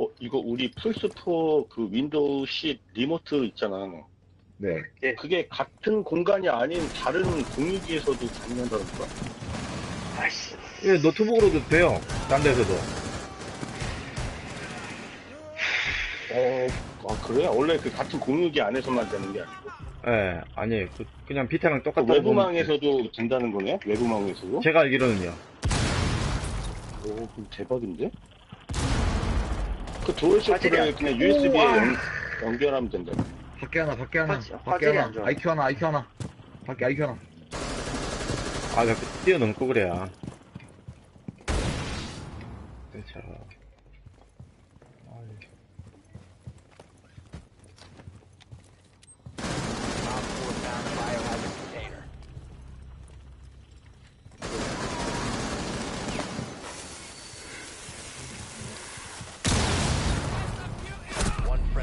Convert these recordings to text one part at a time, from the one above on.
어, 이거 우리 플스4 그 윈도우 10 리모트 있잖아. 네. 그게 같은 공간이 아닌 다른 공유기에서도 가능하다는 거야. 아이씨. 예, 노트북으로도 돼요. 딴 데서도. 어, 아, 그래? 원래 그 같은 공유기 안에서만 되는 게 아니고. 예, 아니, 그, 그냥 비타랑 그 똑같은 외부망에서도 된다는 거네? 외부망에서도? 제가 알기로는요. 오, 그럼 대박인데? 그 도어쇼크를 화질이 그냥 USB에. 연, 연결하면 된다. 밖에 하나, 밖에 하나, 화질- 밖에 화질이 하나, 좋아. IQ 하나, IQ 하나. 밖에 IQ 하나. 아, 자꾸 뛰어넘고 그래야. 그렇죠. 아유. Op 4 found a biohazard container.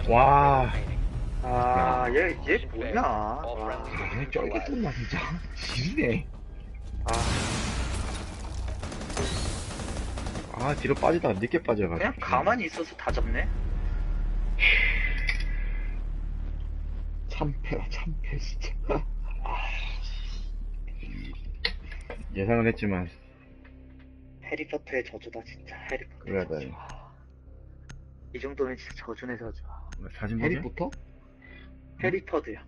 Remaining. 아, 얘, 얘 뭐냐. 와. 얘 쫄깃했나, 진짜. 지리네. 아, 아, 뒤로 빠지다가 늦게 빠져가지고. 그냥 가만히 있어서 다 잡네? 참패라, 참패, 진짜. 예상은 했지만, 해리포터의 저주다, 진짜. 해리포터의 저주. 돼. 이 정도면 진짜 저주네, 저주. 사진 보게? 해리포터? 해리퍼드요.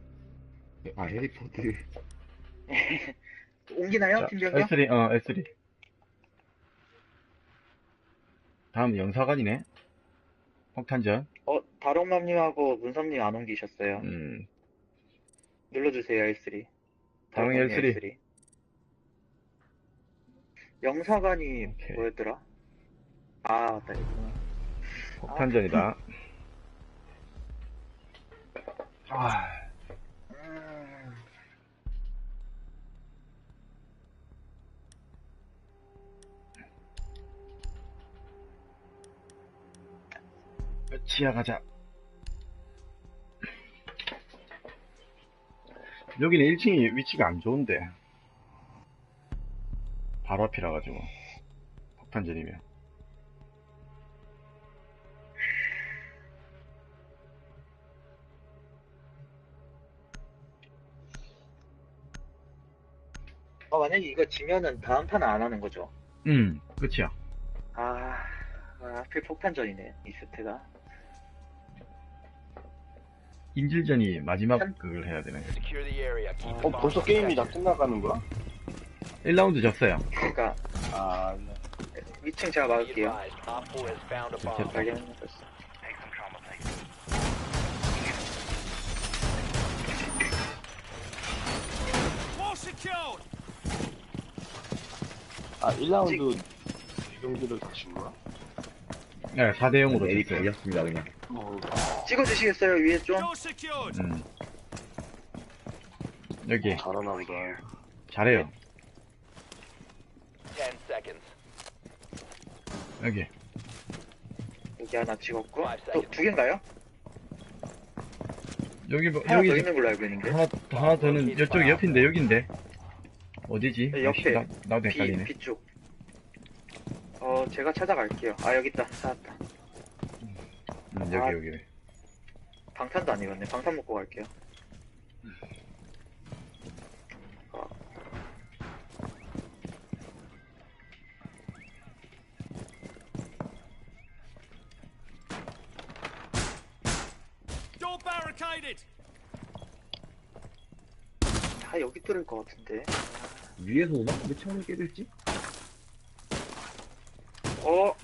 아, 해리포트. 옮기나요, 팀장님? S3, 어, S3. 다음 영사관이네? 폭탄전. 어, 다롱맘님하고 문섭님 안 옮기셨어요. 음, 눌러주세요, L3. 다롱이 다롱맘님 L3. 영사관이 오케이. 뭐였더라? 아, 맞다, 이거. 폭탄전이다. 아, 음, 지하 가자. 여기는 1층이 위치가 안 좋은데. 바로 앞이라 가지고. 폭탄전이면. 어, 만약에 이거 지면은 다음 판은 안 하는 거죠? 음, 끝이야. 아, 아, 하필 폭탄전이네, 이 세트가. 인질전이 마지막 한- 그걸 해야 되네. Secure the area. Keep the 어, bomb 벌써 게임이 다 protected. 끝나가는 거야? 1라운드 졌어요. 그러니까, 아, 2층 제가 Be 막을게요. advised, Op 4 has found a bomb. 됐다. 관련은 벌써. 아 1라운드 이 경기를 다신 거야? 네, 4대 0으로 에리 졌어요. 걸렸습니다, 그냥. 어, 찍어주시겠어요, 위에 좀? 음. 여기, 잘하나 보다. 잘해요. 10 seconds. 여기. 여기 하나 찍었고. 또. 두 개인가요? 여기, 뭐- 하나 더 여기, 있는 걸로 알고 있는데. 하나, 하나 더는 이쪽 옆인데, 여긴데. 어디지? 네, 옆에. 나, 나도 B, 헷갈리네. B 쪽. 어, 제가 찾아갈게요. 아, 여기 있다. 찾았다. 음, 여기, 아. 여기. 방탄도 안 입었네. 방탄 먹고 갈게요. 어, 다 여기 뚫을 것 같은데. 위에서 오나? 왜 창문을 깨질지? 어?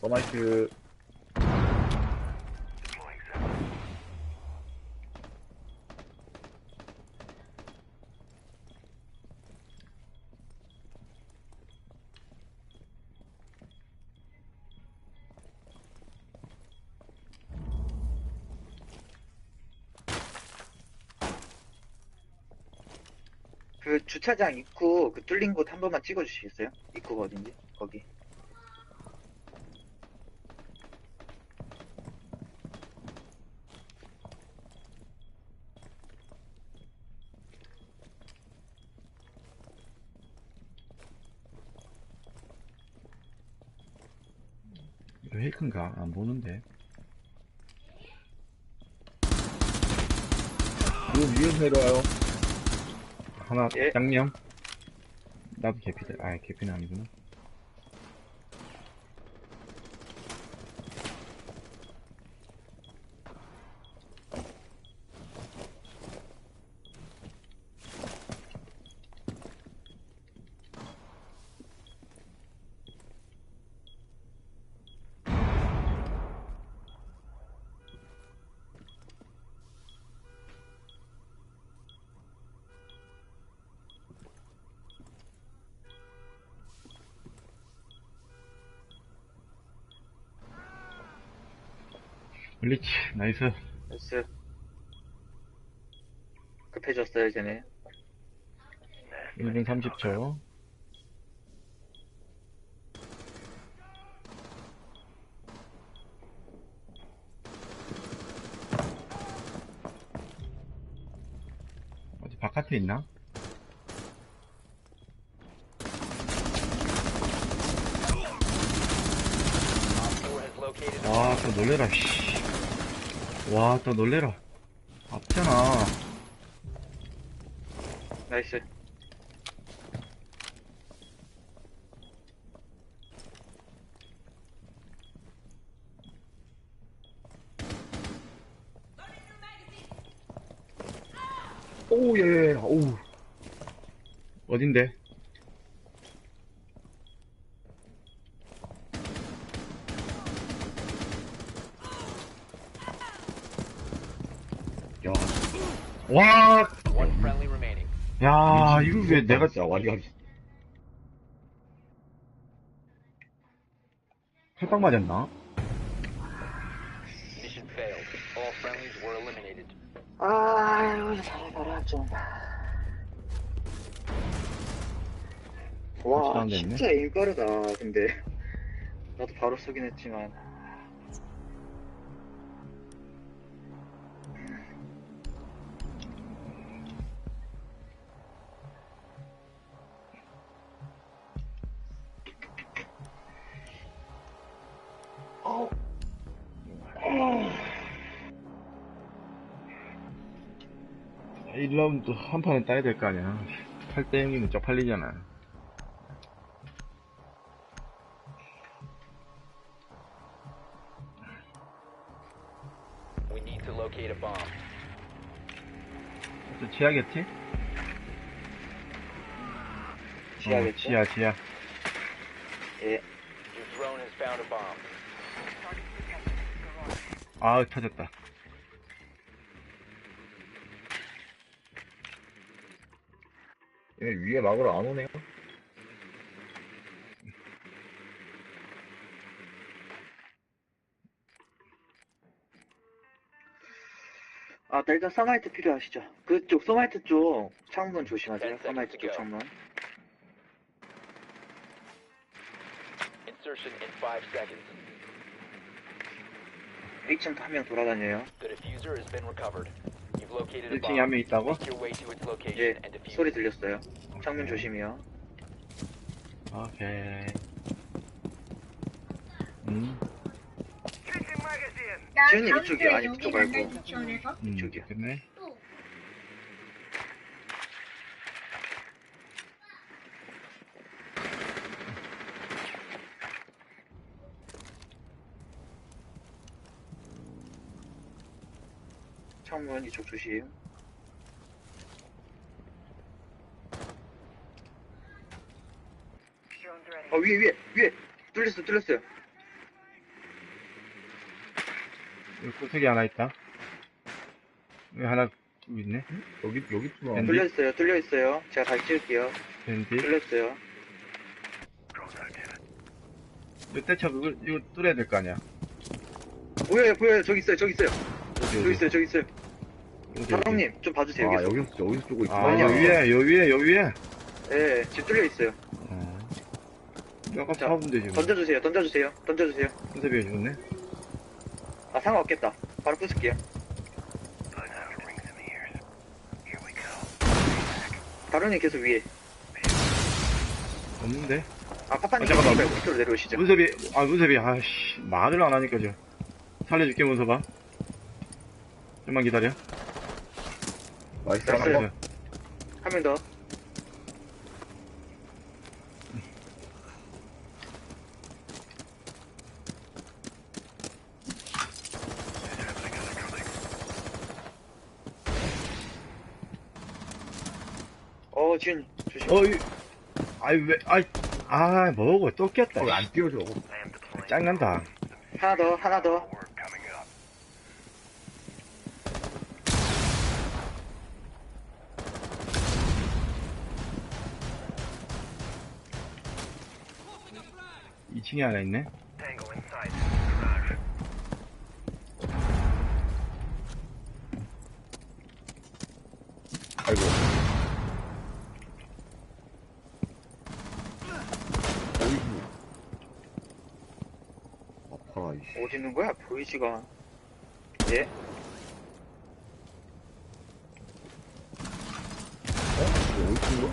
서마이트. 주차장 입구 그 뚫린 곳 한 번만 찍어주시겠어요? 입구가 어딘지? 거기. 페이크인가? 안 보는데. 이거 위험해로 와요 하나, 예. 양념. 나도 개피다. 아, 개피는 아니구나. 블리치, 나이스. 됐어. 급해졌어요, 쟤네. 1분 30초. 어디 바깥에 있나? 와, 또 놀래라, 씨. 와, 또 놀래라. 앞잖아. 나이스. 오, 예, 예, 오우. 어딘데? 야, 와, one friendly remaining. 야, 이거 왜 내가 진짜 완전 칼빵 맞았나? Mission failed. All friendlies were eliminated. 아유, 살아가라, 좀. 와. 진짜 빠르다, 근데. 나도 바로 쏘긴 했지만. 1라운드 한 판은 따야 될 거 아니야. 8대 0이면 쪽팔리잖아. We need to locate a bomb. 또 지하겠지? 지하겠죠? 어, 지하, 지하. 예. Your drone has found a bomb. 아, 터졌다. 얘 위에 막으러 안 오네요. 아, 나 일단 서마이트 필요하시죠? 그쪽 서마이트 쪽 창문 조심하세요. 서마이트 쪽. 창문. Insertion in five seconds. 1층 한명 돌아다녀요. The diffuser has been recovered. You've located a 1층에 한. 명 있다고? 예, 소리. 들렸어요. 창문 조심이요. 오케이. 음, 지훈님 이쪽이요? 아니, 그쪽 말고. 음, 이쪽이요. 됐네. 또 창문 이쪽 조심. 어, 위에, 위에, 위에! 뚫렸어, 뚫렸어요. 여기 구석에 하나 있다. 여기 하나 또 있네. 여기, 여기. 밴드? 뚫렸어요, 뚫려있어요. 제가 다시 찍을게요. 밴디. 뚫렸어요. 이거 떼쳐, 그걸, 이거 뚫어야 될 거 아니야. 보여요, 보여요. 저기 있어요, 저기 있어요. 어디, 저기 어디? 있어요, 저기 있어요. 사랑님, 좀 봐주세요. 아, 여기 여기서, 여기서 쪼고 있구나. 아, 요 위에, 요 위에, 요 위에. 예, 지금 뚫려 있어요. 어. 아까 자, 잡으면 되지. 뭐. 던져주세요, 던져주세요, 던져주세요. 컨셉이 죽었네. 아, 상관없겠다. 바로 부술게요. 다른이 계속 위에. 없는데? 아, 파파님, 아, 잠깐만. 말고 밑으로 내려오시죠. 문섭이, 아, 문섭이, 아씨, 말을 안 하니까, 저. 살려줄게, 문섭아. 좀만 기다려. 나이스. 나이스. 한 번. 한 명 더. 어, 지금 조심. 어, 이, 아이, 왜, 아이, 아, 뭐고, 또 꼈다. 어, 왜안 띄워줘? 짱난다. 하나 더, 하나 더. 이층에 하나 있네. 아이고. 어이구. 아파라, 이씨. 어디 있는 거야? 보이지가. 예? 어? 이거 어디 있는 거야?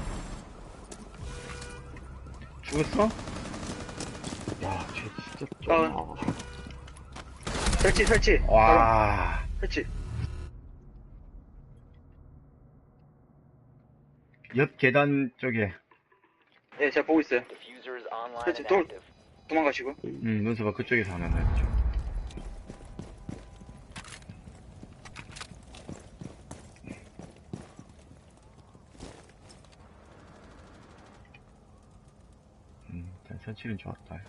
죽었어? 야, 쟤 진짜 어. 쩌나. 설치, 설치. 바로 와. 설치. 옆 계단 쪽에. 예, 제가 보고 있어요. And 돌. 도망가시고. 음, 문서봐, 그쪽에서 하나 났죠. 음, 일단 선치는 좋았다.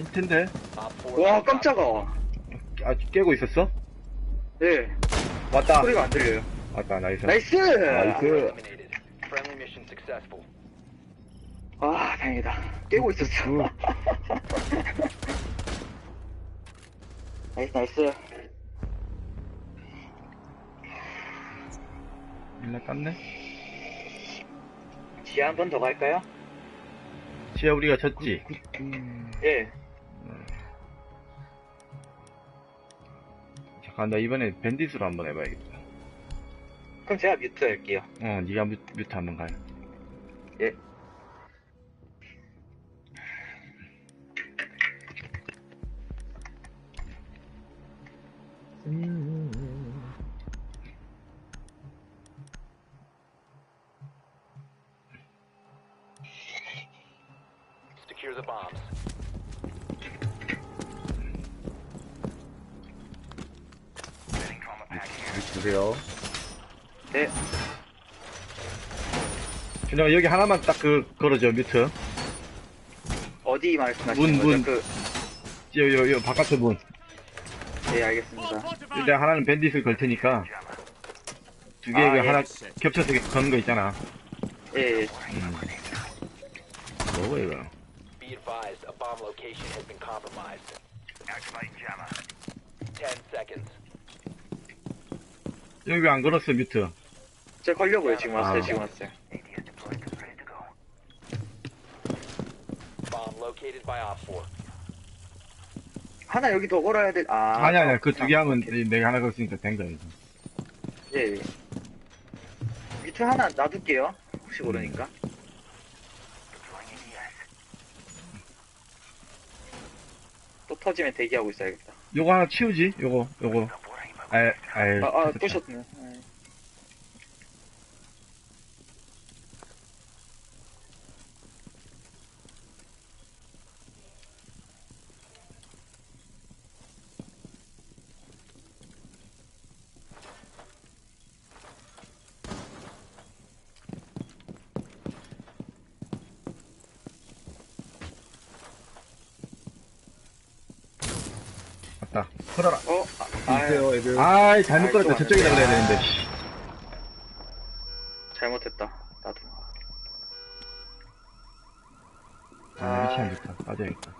아닐 텐데. 4 와, 깜짝아. 아, 깨고 있었어? 예, 왔다. 소리가 안 들려요. 왔다, 나이스. 나이스! 나이스. 아, 다행이다. 깨고 있었어. 굿. 나이스, 나이스. 일나 깠네? 지하 한 번 더 갈까요? 지하 우리가 졌지? 예. 잠깐, 나 이번에 밴디스로 한번 해봐야겠다. 그럼 제가 뮤트 할게요. 어, 니가 뮤, 뮤트 한번 가요. 예. Secure the bombs. 주세요. 네. 준영아, 여기 하나만 딱 그, 걸어줘, 뮤트. 어디 말씀하시는 문, 거죠? 문. 그, 요, 요, 요, 바깥에 문. 예, 알겠습니다. 일단 하나는 밴디스를 걸 테니까. 두 개, 아, 그 예. 하나 겹쳐서 거는 거 있잖아. 예, 예. 음. 뭐고, 이거? Be advised, a bomb location has been compromised. 10 seconds. 여기 왜 안 걸었어, 뮤트? 제가 걸려고요. 지금 왔어요, 아. 지금 왔어요. Bomb located by Op 4. 하나 여기 더 걸어야 돼. 아. 아, 니 아니야. 그두 개 하면 내가 하나 걸었으니까 된 거야. 이거. 예, 예. 뮤트 하나 놔둘게요. 혹시 모르니까. 또 터지면 대기하고 있어야겠다. 요거 하나 치우지? 요거, 요거. 아, 아, 아, 아, 부셨네. 예. 맞다. 걸어라. 어, 아, 아, 주세요, 애들. 아이, 잘못 아이, 걸었다. 또 저쪽에다. 그래야 되는데, 씨. 잘못했다. 나도. 아, 위치 안 좋다. 빠져야겠다.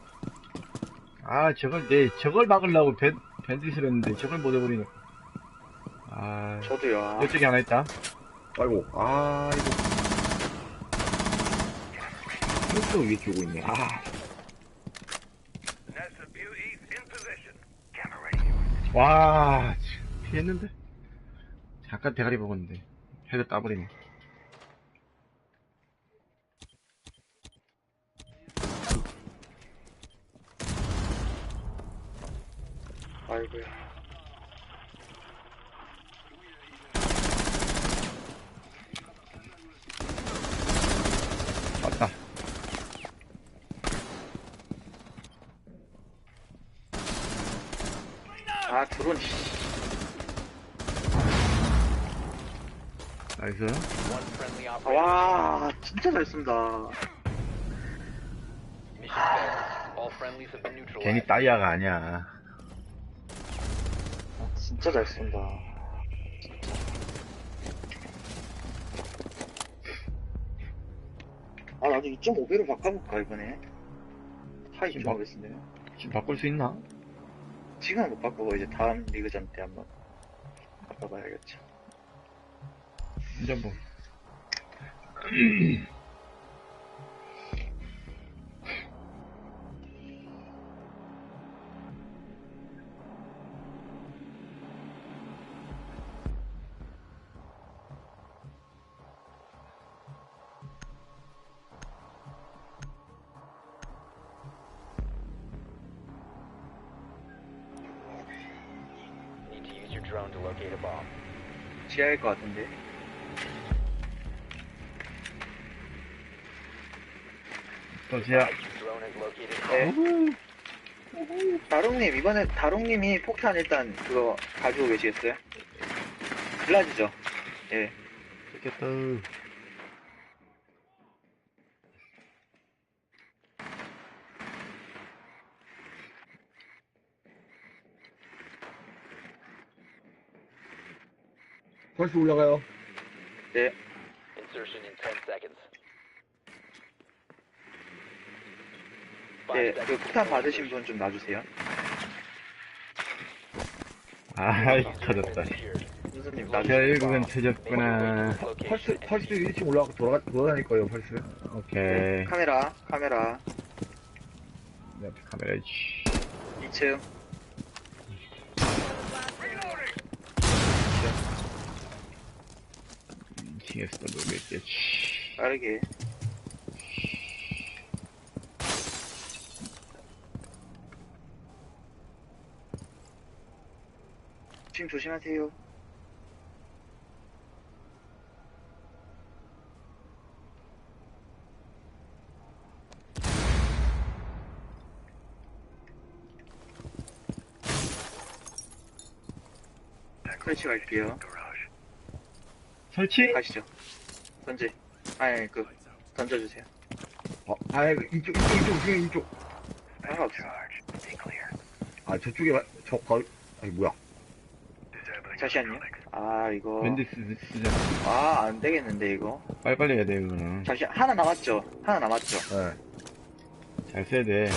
아, 저걸, 내, 저걸 막으려고 밴, 밴디스를 했는데, 저걸 못 해버리네. 아, 저도요. 아, 이쪽에 하나 있다. 아이고, 아, 이거. 또 위에 끼고 있네. 아. 와, 참, 피했는데? 잠깐 대가리 먹었는데. 헤드 따버리네. 아이고야. 맞다. 아, 드론, 씨. 나이스. One friendly 아, operator. 와, neutralized. 괜히 따이아가 아니야. 아, 진짜 잘 쏜다. 아, 나도 2.5배로 바꿔볼까, 이번에? 하 2.5배 지금 바꿀 수 있나? 지금은 못 바꾸고, 이제 다음 리그전 때 한번 바꿔봐야겠죠. 이제 뭐. 지하일 것 같은데. 또 a 네. 다롱님, 이번에 다롱님이 폭탄 일단 그거 가지고 계시겠어요? 글라지죠? 예. 좋겠다. 펄스 올라가요. 네. insertion in 10 seconds. 예, Five 그 폭탄 받으신. 분 좀 놔주세요. 아이, 터졌다. 선생님 way to 터졌구나. 펄스, 펄스 defuse 1층 올라가고 돌아가, 돌아다닐 거예요, 펄스. 오케이. 카메라, 카메라. 내 앞에 카메라, 씨. 2층. 층에서도 놀겠지. 빠르게. 지금 조심하세요. 설치 갈게요. 설치? 가시죠. 던지. 아니, 그, 던져주세요. 어, 아, 이쪽, 이쪽, 이쪽, 이쪽, 이쪽. 상관없어. 아, 저쪽에, 마- 저, 거, 아니, 뭐야. 잠시만요. 아, 이거. 쓰, 쓰자. 아, 안 되겠는데, 이거. 빨리빨리 해야 돼, 이거는. 잠시, 하나 남았죠? 하나 남았죠? 예. 잘 써야 돼.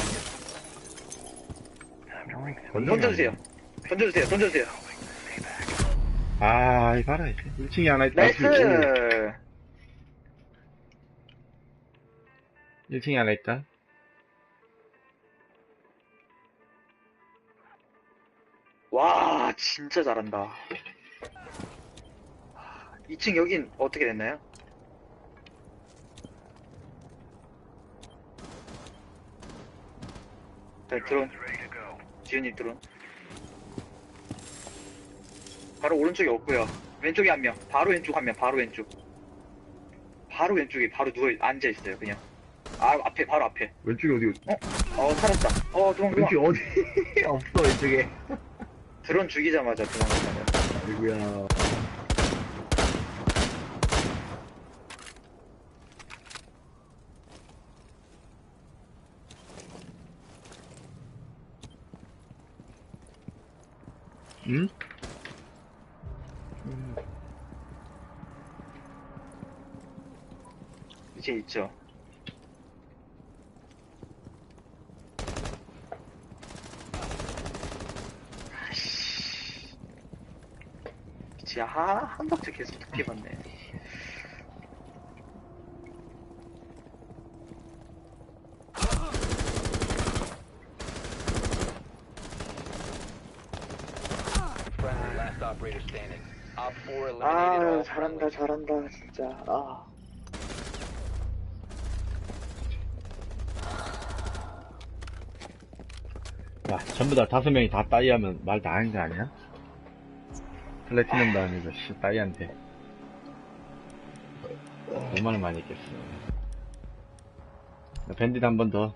던져주세요. 던져주세요, 던져주세요. 아, 이 봐라. 1층에 하나 있다. 나이스! 1층에 하나 있다. 와, 진짜 잘한다. 2층 여긴 어떻게 됐나요? 자, 드론. 지은님 드론. 바로 오른쪽에 없고요. 왼쪽에 한 명. 바로 왼쪽 한 명. 바로 왼쪽. 바로 왼쪽에 바로 누워 앉아 있어요. 그냥. 아 앞에 바로 앞에. 왼쪽에 어디, 어 살았다. 어 도망 도망. 왼쪽에 어디, 없어, 왼쪽에. 드론 죽이자마자 도망가면. 아이고야. 응? 이제 있죠. 아이씨. 진짜 한, 한 박자 계속 두피 받네. operator standing. Op 4 eliminated 아 잘한다. 잘한다 진짜 아 야, 전부 다 다섯 명이 다 따이 하면 말 다 하는 거 아니야? 플래티넘도 아니고, 씨, 따이한테. 얼마나 많이. 야, 밴딧 한번 더.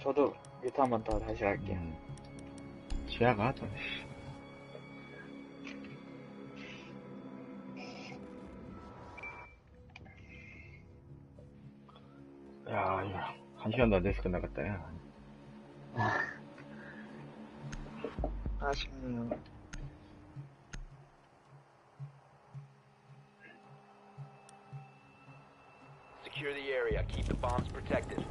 저도 유타 한 번 더 다시 할게요 음. 지하가 하자, 씨. 야, 이거, 한 시간도 안 돼서 끝나갔다, 야. 아쉽네요 Secure the area. Keep the bombs protected.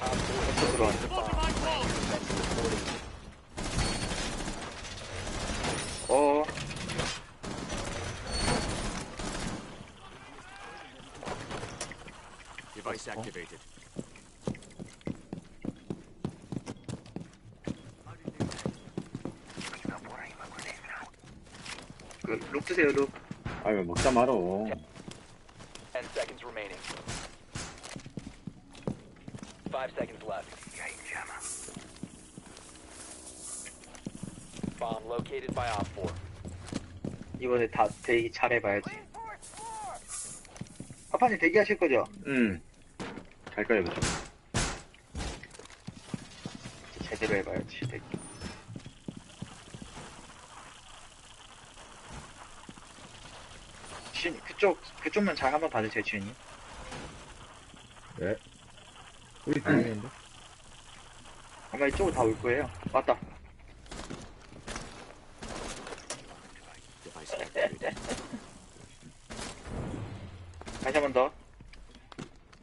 Op 4 들어 activated. 그, 룩 드세요 룩 아유, 먹다 말어. 10 seconds remaining. 5 seconds left. Bomb located by Op 4. 이번에 다 대기 잘해봐야지 파파님 대기하실 거죠? 응. 갈 거야, 그죠? 제대로 해봐야지 신 그쪽 그쪽만 잘 한번 봐주세요 지훈이? 우리 팀인데? 아마 이쪽으로 다 올 거예요. 맞다 Device activated. 다시 한 번 더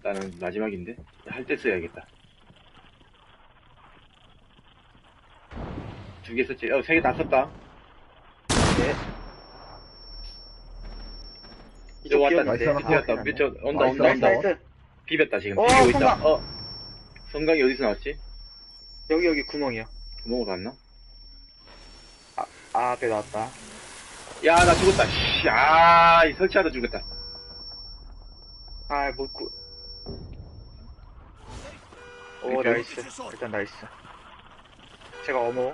나는 마지막인데? 할 때 써야겠다. 두 개 썼지? 어, 세 개 다 썼다. 네. 이쪽 왔다, 끼었는데. 밑에 나이스, 왔다, 아, 밑에 온다, 온다, 나이스 온다. 나이스 나이스 비볐다, 지금. 어, 비비고 있다. 성강. 어. 성강이 어디서 나왔지? 여기 여기 구멍이요 구멍으로 갔나? 아 앞에 나왔다 야, 나 죽었다. 씨, 아, 이 설치하다 죽었다. 아 못 구... 오? 나이스 일단 나이스 제가 어머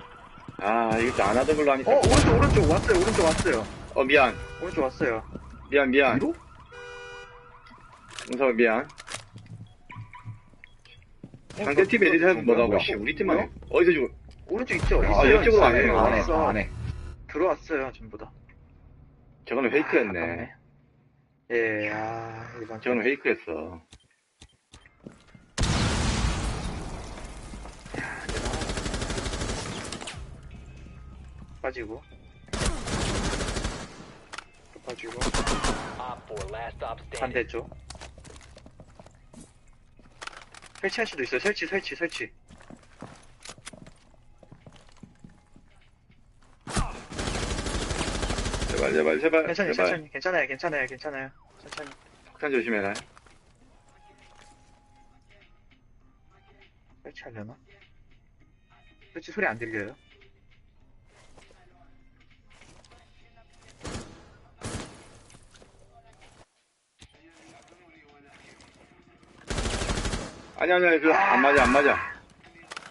아, 이것도 안 하던 걸로 하니까. 어 오른쪽 오른쪽 왔어요 오른쪽 왔어요 어, 미안. 오른쪽 왔어요 미안, 미안. 위로? 은서 미안. 상대 팀 에디터 해서 뭐라고, 씨. 우리 팀만 해. 어디서 죽어? 오른쪽 있죠? 아, 이쪽으로 있어요. 안 해요. 안 해, 왔어. 안 해. 들어왔어요 전부 다 저거는 페이크였네. 아깝네. 예, 아, 이번 저거는 페이크였어. 빠지고. 또 빠지고. Op 4, last stop standing. 반대쪽. 설치할 수도 있어요. 설치, 설치, 설치. 제발, 제발, 제발. 괜찮아요, 제발. 천천히. 괜찮아요, 괜찮아요, 괜찮아요. 천천히. 폭탄 조심해라. 설치하려나? 설치 소리 안 들려요? 아니, 아니, 아니, 그, 안 맞아, 안 맞아.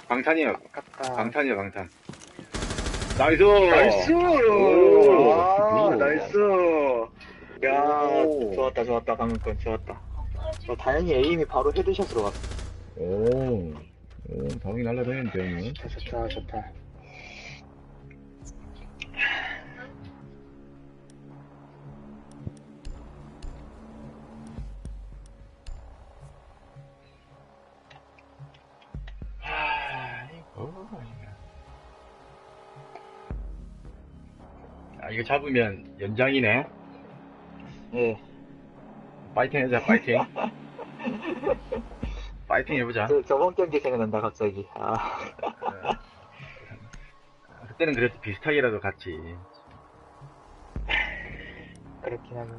방탄이에요. 아깝다. 방탄이야, 방탄. 나이스! 나이스! 오. 아, 오. 나이스! 야, 오. 좋았다, 좋았다, 방금 건 좋았다. 저 다행히 에임이 바로 헤드샷으로 갔어. 오, 오, 덕이 날라다니는데, 형님. 좋다, 좋다, 좋다. 아, 이거 잡으면 연장이네. 예. 파이팅 해자, 파이팅. 파이팅 해보자. 저, 저번 경기 생각난다, 갑자기. 아. 그때는 그래도 비슷하게라도 갔지. 그렇긴 하네.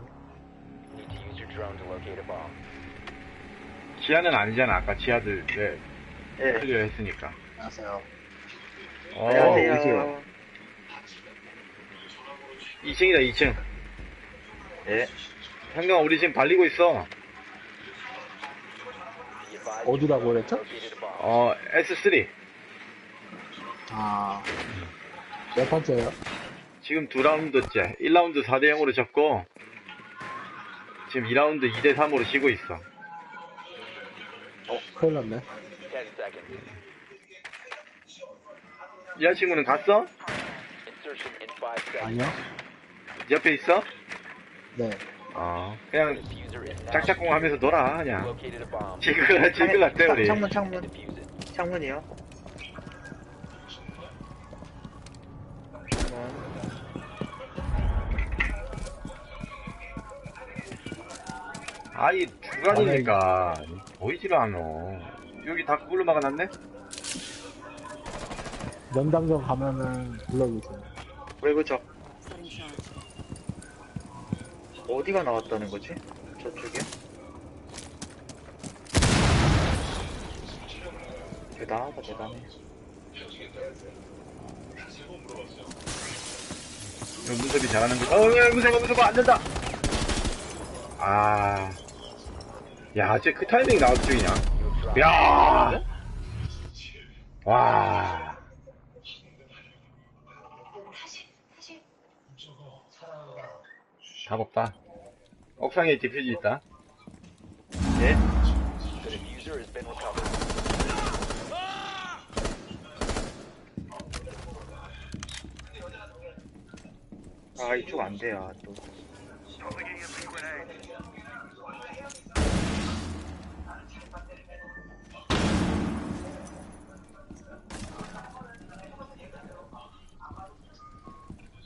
Need to use your drone to locate a bomb. 지하는 아니잖아. 아까 지하들 네, 예. 클리어 했으니까. 안녕하세요. 어, 안녕하세요. 2층이다, 2층. 예. 형경, 우리 지금 달리고 있어. 어디라고 그랬죠? 어, S3. 아, 몇 번째요? 지금 두 라운드째. 1라운드 4대 0으로 졌고, 지금 2라운드 2대 3으로 지고 있어. 어, 큰일 났네. 10 seconds. 여자친구는 갔어? Insertion in 5 seconds. 아니요? 옆에 있어? 네. 어, 그냥 짝짝꿍 하면서 놀아, 그냥. 지글, 지글 났대, 우리. 창문, 창문. 창문이요. 아이, 주간이니까, 보이지를 않아. 여기 다 그걸로 막아놨네? 명당점 가면은 불러주세요. 왜 그죠? 어디가 나왔다는 거지? 저쪽이요? 대단하다, 대단해. 이거 문섭이 잘하는 거. 어, 야, 문섭아, 문섭아, 안 된다! 아. 야, 쟤 그 타이밍 나왔 중이냐? 야! 와. 답 없다. 옥상에 디퓨즈 있다. 예? 아, 이쪽 안 돼요, 또.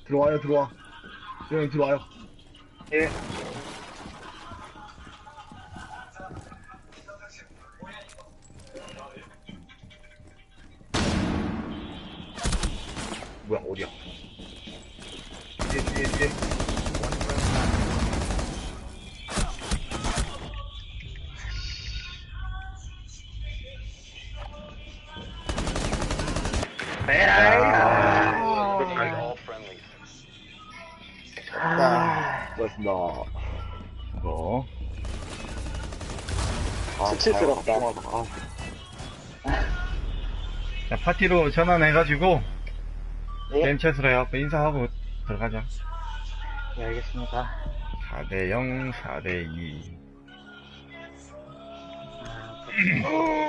들어와요, 들어와. 형 들어와요. 예. 뭐야, 어디 수치스럽다. 자, 파티로 전환해가지고, 예? 게임 챗으로 해갖고 인사하고 들어가자. 예, 알겠습니다. 4대0, 4대2.